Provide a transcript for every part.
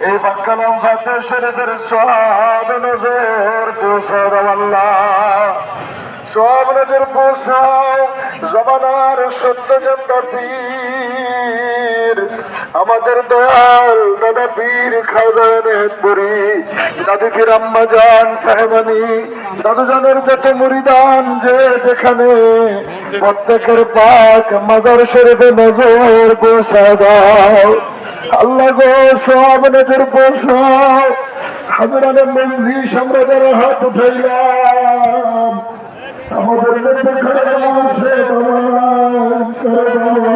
এই বাক্যালাম ফাতে শরীফের সোয়াব নজর পৌঁছা দাও আল্লাহ। সব পৌঁছাও জমানার সত্য জন্দা পীর। আমাদের দয়াল দাদা পীর খাওয়া মেহেদপুরি দাদু পীর আম্মা জান সাহেবানি, দাদু জানের যত মুরিদান যে যেখানে, প্রত্যেকের পাক মাজার শরীফে নজর পৌঁছা দাও। আল্লাহ গো, সব নজর পৌঁছাও হাজারানে মজলিস হাত উঠাইলাম।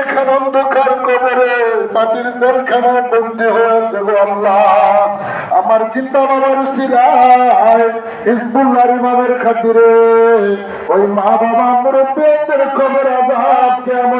যেখানে অন্ধকার কবরে মাটির জেলখানা বন্দি হয়েছে আল্লাহ। আমার চিন্তা বাবার উচিলায় হিজবুল্লাহ ইমামের খাতিরে ওই মা বাবা মুরব্বীদের কবর আজাদ কেমন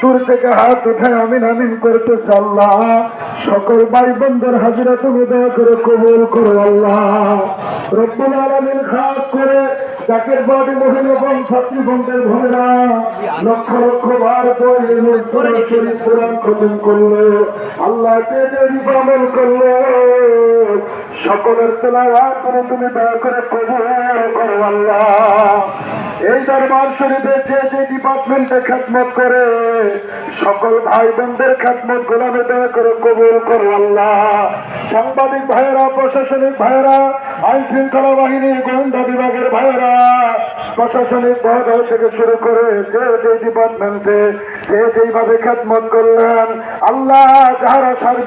দূর থেকে হাত উঠে আমিন আমিন করতে আল্লাহ সকল ভাই বোনদের হাজিরা তুমি দয়া করে কবুল করো আল্লাহ। রব্বুল আলামিন খাস করে জাকের বাড়ি মহিলা এবং ছাত্রী বোনদের বোনেরা লক্ষ লক্ষ বার শরীফ কোরআন খতম করল। আল্লাহ কে দেরি আমল করল, সকলের তেলাওয়াত করে তুমি দয়া করে কবুল করো আল্লাহ। এই দরবার শরীফে যে যে ডিপার্টমেন্টে খেদমত করে, সকল ভাই বোনদের খেদমত গোলামে দয়া করে কবুল করো আল্লাহ। সাংবাদিক ভাইয়েরা, প্রশাসনিক ভাইয়েরা, আইন শৃঙ্খলা বাহিনীর গোয়েন্দা বিভাগের ভাইয়েরা, প্রশাসনিক বিভাগ থেকে শুরু করে যে যে ডিপার্টমেন্টে যে যেইভাবে খেদমত করলেন, আল্লাহ যাহারা সার্বিক